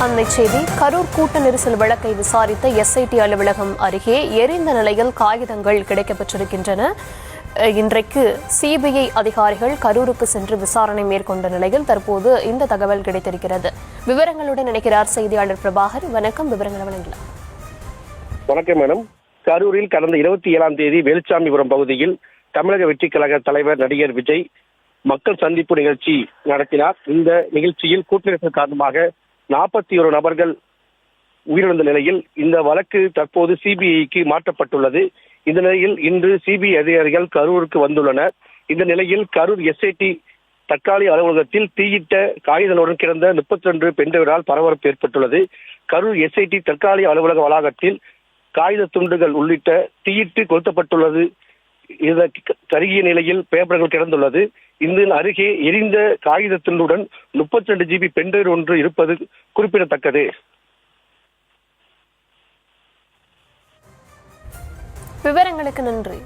அண்மை செய்தி கரூர் கூட்ட நெரிசல் வழக்கை விசாரித்த எஸ்ஐடி அலுவலகம் அருகே எரிந்த நிலையில் காகிதங்கள் கிடைக்கப்பெற்றிருக்கின்றன அஹ், இன்றைக்கு சிபிஐ அதிகாரிகள் கரூருக்கு சென்று விசாரணை மேற்கொண்ட நிலையில் தற்போது இந்த தகவல் கிடைத்திருக்கிறது. விவரங்களுடன் நினைக்கிறார் செய்தியாளர் பிரபாகர். வணக்கம் விவரங்களை வழங்கலாம். வணக்கம் மேடம். கரூரில் கடந்த இருபத்தி ஏழாம் தேதி வேலுச்சாமிபுரம் பகுதியில் தமிழக வெற்றிக் கழக தலைவர் நடிகர் விஜய் மக்கள் சந்திப்பு நிகழ்ச்சி நடத்தினார். இந்த நிகழ்ச்சியில் கூட்டணி காரணமாக நாற்பத்தி ஒரு நபர்கள் உயிரிழந்த நிலையில் இந்த வழக்கு தற்போது சிபிஐக்கு மாற்றப்பட்டுள்ளது. இந்த நிலையில் இன்று சிபிஐ அதிகாரிகள் கரூருக்கு வந்துள்ளனர். இந்த நிலையில் கரூர் எஸ்ஐடி தற்காலிக அலுவலகத்தில் தீயிட்ட காகிதங்களுடன் கிடந்த முப்பத்தி ரெண்டு பெண்களால் பரபரப்பு ஏற்பட்டுள்ளது. கரூர் எஸ்ஐடி தற்காலிக அலுவலக வளாகத்தில் காகித துண்டுகள் உள்ளிட்ட தீயிட்டு கொளுத்தப்பட்டுள்ளது. இந்த கருகிய நிலையில் பேப்பர்கள் கிடந்துள்ளது. இந்த அருகே எரிந்த காகிதத்தினுடன் முப்பத்தி ரெண்டு ஜிபி பென்ட்ரைவ் ஒன்று இருப்பது குறிப்பிடத்தக்கது. விவரங்களுக்கு நன்றி.